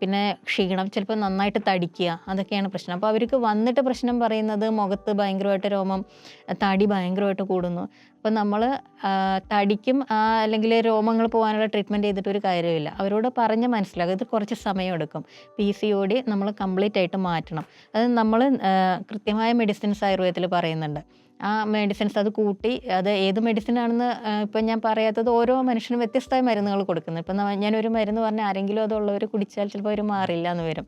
പിന്നെ ക്ഷീണം ചിലപ്പോൾ നന്നായിട്ട് തടിക്കുക അതൊക്കെയാണ് പ്രശ്നം. അപ്പോൾ അവർക്ക് വന്നിട്ട് പ്രശ്നം പറയുന്നത് മുഖത്ത് ഭയങ്കരമായിട്ട് രോമം തടി ഭയങ്കരമായിട്ട് കൂടുന്നു. അപ്പോൾ നമ്മൾ തടിക്കും അല്ലെങ്കിൽ രോമങ്ങൾ പോകാനുള്ള ട്രീറ്റ്മെന്റ് ചെയ്തിട്ട് ഒരു കാര്യമില്ല. അവരോട് പറഞ്ഞ് മനസ്സിലാക്കുക. ഇത് കുറച്ച് സമയം എടുക്കും. പി സി ഒ ഡി നമ്മൾ കംപ്ലീറ്റ് ആയിട്ട് മാറ്റണം. അത് നമ്മൾ കൃത്യമായ മെഡിസിൻസ് ആയുർവേദത്തിൽ പറയുന്നുണ്ട്. ആ മെഡിസിൻസ് അത് കൂട്ടി അത് ഏത് മെഡിസിൻ ആണെന്ന് ഇപ്പം ഞാൻ പറയാത്തത് ഓരോ മനുഷ്യനും വ്യത്യസ്തമായ മരുന്നുകൾ കൊടുക്കുന്നു. ഇപ്പം ഞാനൊരു മരുന്ന് പറഞ്ഞാൽ ആരെങ്കിലും അതുള്ളവർ കുടിച്ചാൽ ചിലപ്പോൾ അവർ മാറില്ല എന്ന് വരും.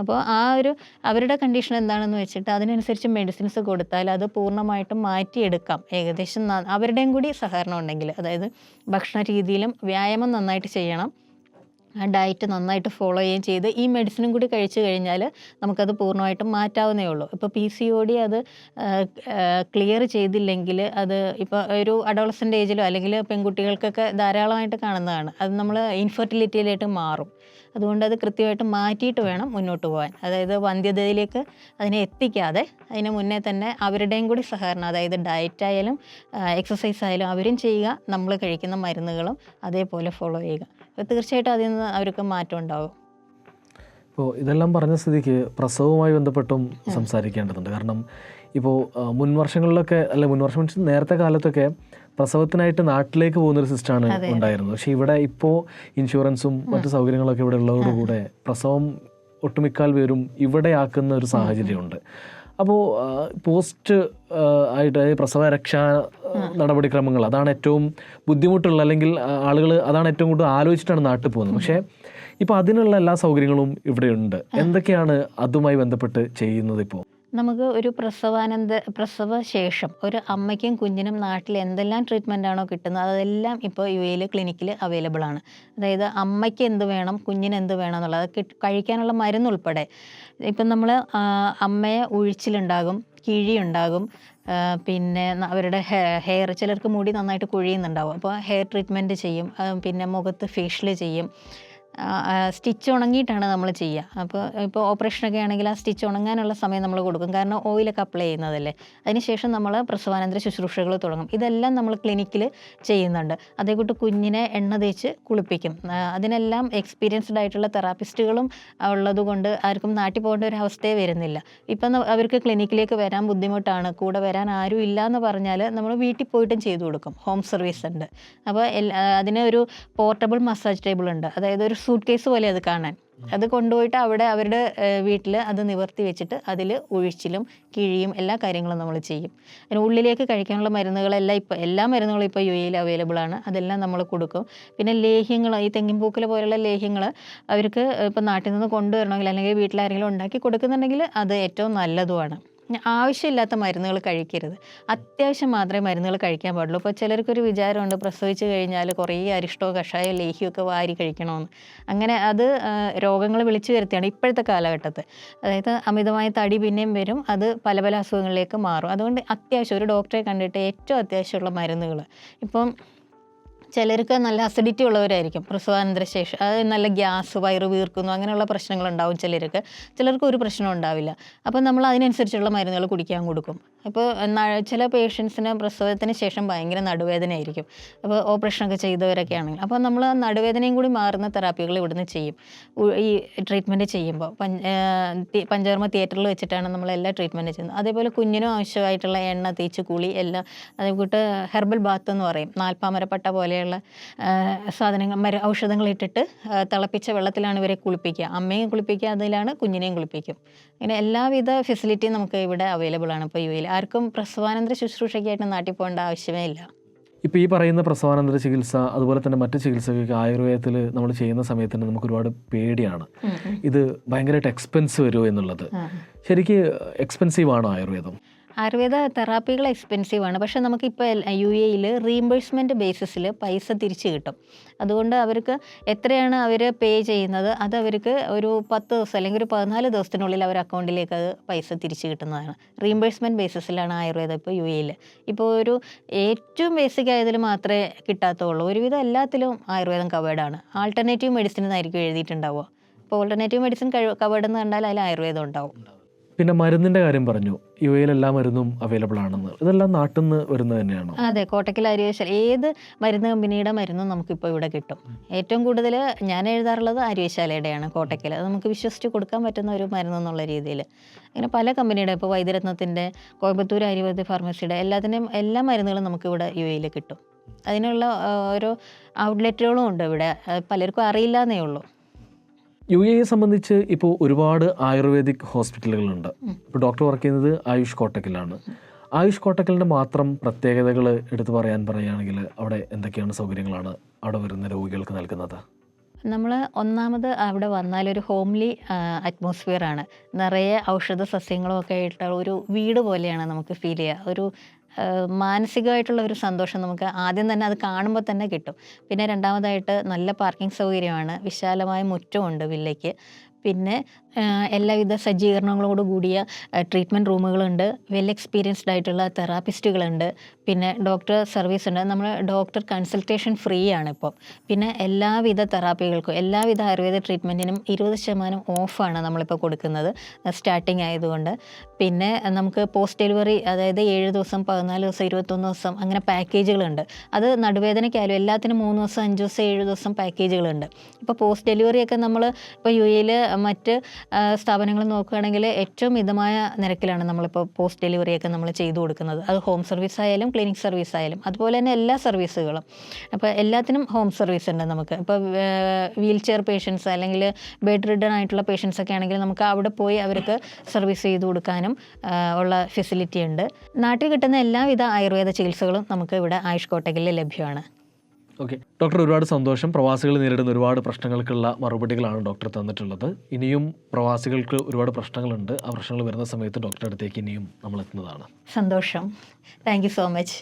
അപ്പോൾ ആ ഒരു അവരുടെ കണ്ടീഷൻ എന്താണെന്ന് വെച്ചിട്ട് അതിനനുസരിച്ച് മെഡിസിൻസ് കൊടുത്താൽ അത് പൂർണമായിട്ടും മാറ്റിയെടുക്കാം. ഏകദേശം അവരുടെയും കൂടി സഹകരണം ഉണ്ടെങ്കിൽ അതായത് ഭക്ഷണ രീതിയിലും വ്യായാമം നന്നായിട്ട് ചെയ്യണം. ആ ഡയറ്റ് നന്നായിട്ട് ഫോളോ ചെയ്യുകയും ചെയ്ത് ഈ മെഡിസിനും കൂടി കഴിച്ചു കഴിഞ്ഞാൽ നമുക്കത് പൂർണമായിട്ടും മാറ്റാവുന്നേ ഉള്ളൂ. ഇപ്പോൾ പി സി ഒ ഡി അത് ക്ലിയർ ചെയ്തില്ലെങ്കിൽ അത് ഇപ്പോൾ ഒരു അഡോളസന്റ് ഏജിലോ അല്ലെങ്കിൽ പെൺകുട്ടികൾക്കൊക്കെ ധാരാളമായിട്ട് കാണുന്നതാണ്. അത് നമ്മൾ ഇൻഫെർട്ടിലിറ്റിയിലേക്ക് മാറും. അതുകൊണ്ട് അത് കൃത്യമായിട്ട് മാറ്റിയിട്ട് വേണം മുന്നോട്ട് പോകാൻ അതായത് വന്ധ്യതയിലേക്ക് അതിനെ എത്തിക്കാതെ അതിന് മുന്നേ തന്നെ അവരുടെയും കൂടി സഹകരണം അതായത് ഡയറ്റായാലും എക്സസൈസ് ആയാലും അവരും ചെയ്യുക നമ്മൾ കഴിക്കുന്ന മരുന്നുകളും അതേപോലെ ഫോളോ ചെയ്യുക. തീർച്ചയായിട്ടും അതിൽ നിന്ന് അവർക്ക് മാറ്റം ഉണ്ടാകും ഇപ്പോൾ ഇതെല്ലാം പറഞ്ഞ സ്ഥിതിക്ക് പ്രസവവുമായി ബന്ധപ്പെട്ടും സംസാരിക്കേണ്ടതുണ്ട്. കാരണം ഇപ്പോൾ മുൻവർഷങ്ങളിലൊക്കെ അല്ലെ മുൻവർഷം അല്ല മുൻ വർഷം means നേരത്തെ കാലത്തൊക്കെ പ്രസവത്തിനായിട്ട് നാട്ടിലേക്ക് പോകുന്നൊരു സിസ്റ്റമാണ് ഉണ്ടായിരുന്നത്. പക്ഷേ ഇവിടെ ഇപ്പോൾ ഇൻഷുറൻസും മറ്റു സൗകര്യങ്ങളൊക്കെ ഇവിടെ ഉള്ളതോടുകൂടെ പ്രസവം ഒട്ടുമിക്കാൽ പേരും ഇവിടെ ആക്കുന്ന ഒരു സാഹചര്യമുണ്ട്. അപ്പോൾ പോസ്റ്റ് ആയിട്ട് പ്രസവ രക്ഷാ നടപടിക്രമങ്ങൾ അതാണ് ഏറ്റവും ബുദ്ധിമുട്ടുള്ള അല്ലെങ്കിൽ ആളുകൾ അതാണ് ഏറ്റവും കൂടുതൽ ആലോചിച്ചിട്ടാണ് നാട്ടിൽ പോകുന്നത്. പക്ഷേ ഇപ്പോൾ അതിനുള്ള എല്ലാ സൗകര്യങ്ങളും ഇവിടെയുണ്ട്. എന്തൊക്കെയാണ് അതുമായി ബന്ധപ്പെട്ട് ചെയ്യുന്നത് ഇപ്പോൾ നമുക്ക് ഒരു പ്രസവാനന്ത പ്രസവ ശേഷം ഒരു അമ്മയ്ക്കും കുഞ്ഞിനും നാട്ടിൽ എന്തെല്ലാം ട്രീറ്റ്മെന്റ് ആണോ കിട്ടുന്നത് അതെല്ലാം ഇപ്പോൾ യു എയിൽ ക്ലിനിക്കിൽ അവൈലബിൾ ആണ്. അതായത് അമ്മയ്ക്ക് എന്ത് വേണം കുഞ്ഞിന് എന്ത് വേണം എന്നുള്ളത് അത് കഴിക്കാനുള്ള മരുന്നുൾപ്പെടെ. ഇപ്പം നമ്മൾ അമ്മയെ ഉഴിച്ചിലുണ്ടാകും കിഴിയുണ്ടാകും പിന്നെ അവരുടെ ഹെയർ ചിലർക്ക് മുടി നന്നായിട്ട് കുഴിയുന്നുണ്ടാവും. അപ്പോൾ ഹെയർ ട്രീറ്റ്മെന്റ് ചെയ്യും പിന്നെ മുഖത്ത് ഫേഷ്യൽ ചെയ്യും. സ്റ്റിച്ച് ഉണങ്ങിയിട്ടാണ് നമ്മൾ ചെയ്യുക. അപ്പോൾ ഇപ്പോൾ ഓപ്പറേഷനൊക്കെ ആണെങ്കിൽ ആ സ്റ്റിച്ച് ഉണങ്ങാനുള്ള സമയം നമ്മൾ കൊടുക്കും. കാരണം ഓയിലൊക്കെ അപ്ലൈ ചെയ്യുന്നതല്ലേ. അതിനുശേഷം നമ്മൾ പ്രസവാനന്തര ശുശ്രൂഷകൾ തുടങ്ങും. ഇതെല്ലാം നമ്മൾ ക്ലിനിക്കിൽ ചെയ്യുന്നുണ്ട്. അതേക്കൂട്ട് കുഞ്ഞിനെ എണ്ണ തേച്ച് കുളിപ്പിക്കും. അതിനെല്ലാം എക്സ്പീരിയൻസ്ഡ് ആയിട്ടുള്ള തെറാപ്പിസ്റ്റുകളും ഉള്ളതുകൊണ്ട് ആർക്കും നാട്ടിൽ പോകേണ്ട ഒരു അവസ്ഥയെ വരുന്നില്ല. ഇപ്പം അവർക്ക് ക്ലിനിക്കിലേക്ക് വരാൻ ബുദ്ധിമുട്ടാണ്. കൂടെ വരാൻ ആരും ഇല്ല എന്ന് പറഞ്ഞാൽ നമ്മൾ വീട്ടിൽ പോയിട്ടും ചെയ്തു കൊടുക്കും. ഹോം സർവീസ് ഉണ്ട്. അപ്പോൾ അതിന് ഒരു പോർട്ടബിൾ മസാജ് ടേബിൾ ഉണ്ട്. അതായത് ഒരു സൂട്ട് കേസ് പോലെ അത് കാണാൻ. അത് കൊണ്ടുപോയിട്ട് അവിടെ അവരുടെ വീട്ടിൽ അത് നിവർത്തി വെച്ചിട്ട് അതിൽ ഒഴിച്ചിലും കിഴിയും എല്ലാ കാര്യങ്ങളും നമ്മൾ ചെയ്യും. അതിന് ഉള്ളിലേക്ക് കഴിക്കാനുള്ള മരുന്നുകളെല്ലാം ഇപ്പോൾ എല്ലാ മരുന്നുകളും ഇപ്പോൾ യു എയിൽ അവൈലബിൾ ആണ്. അതെല്ലാം നമ്മൾ കൊടുക്കും. പിന്നെ ലേഹ്യങ്ങൾ ഈ തെങ്ങിൻപൂക്കൽ പോലുള്ള ലേഹ്യങ്ങൾ അവർക്ക് ഇപ്പോൾ നാട്ടിൽ നിന്ന് കൊണ്ടുവരണമെങ്കിൽ അല്ലെങ്കിൽ വീട്ടിലാരെങ്കിലും ഉണ്ടാക്കി കൊടുക്കുന്നുണ്ടെങ്കിൽ അത് ഏറ്റവും നല്ലതുമാണ്. ആവശ്യമില്ലാത്ത മരുന്നുകൾ കഴിക്കരുത്. അത്യാവശ്യം മാത്രമേ മരുന്നുകൾ കഴിക്കാൻ പാടുള്ളൂ. ഇപ്പോൾ ചിലർക്കൊരു വിചാരമുണ്ട് പ്രസവിച്ച് കഴിഞ്ഞാൽ കുറേ അരിഷ്ടോ കഷായോ ലേഹ്യമൊക്കെ വാരി കഴിക്കണമെന്ന് അങ്ങനെ അത് രോഗങ്ങൾ വിളിച്ചു വരുത്തിയാണ് ഇപ്പോഴത്തെ കാലഘട്ടത്തിൽ അതായത് അമിതമായ തടി പിന്നെയും വരും അത് പല പല അസുഖങ്ങളിലേക്ക് മാറും. അതുകൊണ്ട് അത്യാവശ്യം ഒരു ഡോക്ടറെ കണ്ടിട്ട് ഏറ്റവും അത്യാവശ്യമുള്ള മരുന്നുകൾ ഇപ്പം ചിലർക്ക് നല്ല അസിഡിറ്റി ഉള്ളവരായിരിക്കും. പ്രസവാനന്തര ശേഷം അത് നല്ല ഗ്യാസ് വയറ് വീർക്കുന്നു അങ്ങനെയുള്ള പ്രശ്നങ്ങളുണ്ടാവും ചിലർക്ക്. ചിലർക്ക് ഒരു പ്രശ്നം ഉണ്ടാവില്ല. അപ്പോൾ നമ്മൾ അതിനനുസരിച്ചുള്ള മരുന്നുകൾ കുടിക്കാൻ കൊടുക്കും. അപ്പോൾ ചില പേഷ്യൻസിന് പ്രസവത്തിന് ശേഷം ഭയങ്കര നടുവേദനയായിരിക്കും. അപ്പോൾ ഓപ്പറേഷനൊക്കെ ചെയ്തവരൊക്കെ ആണെങ്കിൽ അപ്പോൾ നമ്മൾ ആ നടുവേദനയും കൂടി മാറുന്ന തെറാപ്പികൾ ഇവിടുന്ന് ചെയ്യും. ഈ ട്രീറ്റ്മെന്റ് ചെയ്യുമ്പോൾ. പഞ്ച പഞ്ചകർമ്മ തിയേറ്ററിൽ വെച്ചിട്ടാണ് നമ്മൾ എല്ലാ ട്രീറ്റ്മെന്റ് ചെയ്യുന്നത്. അതേപോലെ കുഞ്ഞിനും ആവശ്യമായിട്ടുള്ള എണ്ണ തേച്ച് കുളി എല്ലാം. അതേകൂട്ട് ഹെർബൽ ബാത്ത് എന്ന് പറയും. നാൽപ്പാമരപ്പട്ട പോലെയുള്ള സാധനങ്ങൾ മര ഔഷധങ്ങൾ ഇട്ടിട്ട് തിളപ്പിച്ച വെള്ളത്തിലാണ് ഇവരെ കുളിപ്പിക്കുക. അമ്മയും കുളിപ്പിക്കുക അതിലാണ് കുഞ്ഞിനെയും കുളിപ്പിക്കും. അങ്ങനെ എല്ലാവിധ ഫെസിലിറ്റിയും നമുക്ക് ഇവിടെ അവൈലബിൾ ആണ്. ഇപ്പോൾ യു എയിൽ. ആർക്കും പ്രസവാനന്തര ശുശ്രൂഷയ്ക്കായിട്ട് നാട്ടിൽ പോകേണ്ട ആവശ്യമേ ഇല്ല. ഇപ്പോൾ ഈ പറയുന്ന പ്രസവാനന്തര ചികിത്സ അതുപോലെ തന്നെ മറ്റ് ചികിത്സകൾക്ക് ആയുർവേദത്തിൽ നമ്മൾ ചെയ്യുന്ന സമയത്ത് തന്നെ നമുക്ക് ഒരുപാട് പേടിയാണ്. ഇത് ഭയങ്കരമായിട്ട് എക്സ്പെൻസ് വരുമോ എന്നുള്ളത്. ശരിക്ക് എക്സ്പെൻസീവ് ആണോ ആയുർവേദം? ആയുർവേദ തെറാപ്പികൾ എക്സ്പെൻസീവ് ആണ്. പക്ഷേ നമുക്കിപ്പോൾ യു എയിൽ റീഇംബേഴ്സ്മെന്റ് ബേസിസിൽ പൈസ തിരിച്ച് കിട്ടും. അതുകൊണ്ട് അവർക്ക് എത്രയാണ് അവർ പേ ചെയ്യുന്നത്? അത് അവർക്ക് ഒരു പത്ത് ദിവസം അല്ലെങ്കിൽ ഒരു പതിനാല് ദിവസത്തിനുള്ളിൽ അവർ അക്കൗണ്ടിലേക്ക് അത് പൈസ തിരിച്ച് കിട്ടുന്നതാണ്. റീഇംബേഴ്സ്മെന്റ് ബേസിസിലാണ് ആയുർവേദം ഇപ്പോൾ യു എയിൽ ഇപ്പോൾ ഒരു ഏറ്റവും ബേസിക് ആയതിൽ മാത്രമേ കിട്ടാത്തുള്ളൂ. ഒരുവിധം എല്ലാത്തിലും ആയുർവേദം കവേഡാണ് ആൾട്ടർനേറ്റീവ് മെഡിസിൻ എന്നായിരിക്കും എഴുതിയിട്ടുണ്ടാവുക. അപ്പോൾ ഓൾട്ടർനേറ്റീവ് മെഡിസിൻ കവേർഡ് എന്ന് കണ്ടാൽ അതിൽ ആയുർവേദം ഉണ്ടാവും. പിന്നെ മരുന്നിന്റെ കാര്യം പറഞ്ഞു. യു എയിൽ എല്ലാ മരുന്നും അവൈലബിൾ ആണെന്ന്. ഇതെല്ലാം നാട്ടിൽ നിന്ന് വരുന്നത് തന്നെയാണ്? അതെ കോട്ടക്കൽ അരിവേശൽ ഏത് മരുന്ന് കമ്പനിയുടെ മരുന്നും നമുക്കിപ്പോൾ ഇവിടെ കിട്ടും. ഏറ്റവും കൂടുതൽ ഞാൻ എഴുതാറുള്ളത് അരിവേശാലയുടെയാണ് കോട്ടക്കൽ. അത് നമുക്ക് വിശ്വസിച്ച് കൊടുക്കാൻ പറ്റുന്ന ഒരു മരുന്ന് എന്നുള്ള രീതിയിൽ. അങ്ങനെ പല കമ്പനിയുടെ ഇപ്പോൾ വൈദ്യരത്നത്തിന്റെ കോയമ്പത്തൂർ ആയുർവേദ ഫാർമസിയുടെ എല്ലാത്തിന്റെയും എല്ലാ മരുന്നുകളും നമുക്കിവിടെ യു എയിൽ കിട്ടും. അതിനുള്ള ഓരോ ഔട്ട്ലെറ്റുകളും ഉണ്ട് ഇവിടെ. പലർക്കും അറിയില്ല എന്നേ ഉള്ളൂ. യു എയെ സംബന്ധിച്ച് ഇപ്പോൾ ഒരുപാട് ആയുർവേദിക് ഹോസ്പിറ്റലുകളുണ്ട്. ഇപ്പോൾ ഡോക്ടർ വർക്ക് ചെയ്യുന്നത് ആയുഷ് കോട്ടക്കിലാണ്. ആയുഷ് കോട്ടക്കലിന്റെ മാത്രം പ്രത്യേകതകൾ എടുത്തു പറയാൻ പറയുകയാണെങ്കിൽ അവിടെ എന്തൊക്കെയാണ് സൗകര്യങ്ങളാണ് അവിടെ വരുന്ന രോഗികൾക്ക് നൽകുന്നത്? നമ്മൾ ഒന്നാമത് അവിടെ വന്നാൽ ഒരു ഹോംലി അറ്റ്മോസ്ഫിയർ ആണ് നിറയെ ഔഷധ സസ്യങ്ങളും ഒക്കെ ആയിട്ടുള്ള ഒരു വീട് പോലെയാണ് നമുക്ക് ഫീൽ ചെയ്യുക. ഒരു മാനസികമായിട്ടുള്ള ഒരു സന്തോഷം നമുക്ക് ആദ്യം തന്നെ അത് കാണുമ്പോൾ തന്നെ കിട്ടും. പിന്നെ രണ്ടാമതായിട്ട് നല്ല പാർക്കിംഗ് സൗകര്യമാണ്. വിശാലമായ മുറ്റമുണ്ട് വില്ലയ്ക്ക്. പിന്നെ എല്ലാവിധ സജ്ജീകരണങ്ങളോട് കൂടിയ ട്രീറ്റ്മെന്റ് റൂമുകളുണ്ട്. വെൽ എക്സ്പീരിയൻസ്ഡ് ആയിട്ടുള്ള തെറാപ്പിസ്റ്റുകളുണ്ട്. പിന്നെ ഡോക്ടർ സർവീസ് ഉണ്ട്. നമ്മൾ ഡോക്ടർ കൺസൾട്ടേഷൻ ഫ്രീ ആണ് ഇപ്പോൾ പിന്നെ എല്ലാവിധ തെറാപ്പികൾക്കും എല്ലാവിധ ആയുർവേദ ട്രീറ്റ്മെന്റിനും ഇരുപത് ശതമാനം ഓഫാണ് നമ്മളിപ്പോൾ കൊടുക്കുന്നത്. സ്റ്റാർട്ടിങ് ആയതുകൊണ്ട്. പിന്നെ നമുക്ക് പോസ്റ്റ് ഡെലിവറി അതായത് ഏഴ് ദിവസം പതിനാല് ദിവസം ഇരുപത്തൊന്ന് ദിവസം അങ്ങനെ പാക്കേജുകളുണ്ട് അത് നടുവേദനയ്ക്കായാലും എല്ലാത്തിനും മൂന്ന് ദിവസം അഞ്ച് ദിവസം ഏഴ് ദിവസം പാക്കേജുകളുണ്ട് ഇപ്പോൾ പോസ്റ്റ് ഡെലിവറിയൊക്കെ നമ്മൾ ഇപ്പോൾ യു എയിൽ മറ്റ് സ്ഥാപനങ്ങൾ നോക്കുകയാണെങ്കിൽ ഏറ്റവും മിതമായ നിരക്കിലാണ് നമ്മളിപ്പോൾ പോസ്റ്റ് ഡെലിവറിയൊക്കെ നമ്മൾ ചെയ്തു കൊടുക്കുന്നത്. അത് ഹോം സർവീസ് ആയാലും ക്ലിനിക് സർവീസ് ആയാലും. അതുപോലെ തന്നെ എല്ലാ സർവീസുകളും. അപ്പോൾ എല്ലാത്തിനും ഹോം സർവീസ് ഉണ്ട് നമുക്ക്. ഇപ്പോൾ വീൽ ചെയർ പേഷ്യൻസ് അല്ലെങ്കിൽ ബെഡ് റിഡൺ ആയിട്ടുള്ള പേഷ്യൻസ് ഒക്കെ ആണെങ്കിൽ നമുക്ക് അവിടെ പോയി അവർക്ക് സർവീസ് ചെയ്തു കൊടുക്കാനും ഉള്ള ഫെസിലിറ്റി ഉണ്ട്. നാട്ടിൽ കിട്ടുന്ന എല്ലാവിധ ആയുർവേദ ചികിത്സകളും നമുക്ക് ഇവിടെ ആയുഷ് കോട്ടകിൽ ലഭ്യമാണ്. ഓക്കെ ഡോക്ടർ ഒരുപാട് സന്തോഷം. പ്രവാസികൾ നേരിടുന്ന ഒരുപാട് പ്രശ്നങ്ങൾക്കുള്ള മറുപടികളാണ് ഡോക്ടർ തന്നിട്ടുള്ളത്. ഇനിയും പ്രവാസികൾക്ക് ഒരുപാട് പ്രശ്നങ്ങളുണ്ട്. ആ പ്രശ്നങ്ങൾ വരുന്ന സമയത്ത് ഡോക്ടറുടെ അടുത്തേക്ക് ഇനിയും നമ്മൾ എത്തുന്നതാണ് സന്തോഷം താങ്ക് സോ മച്ച്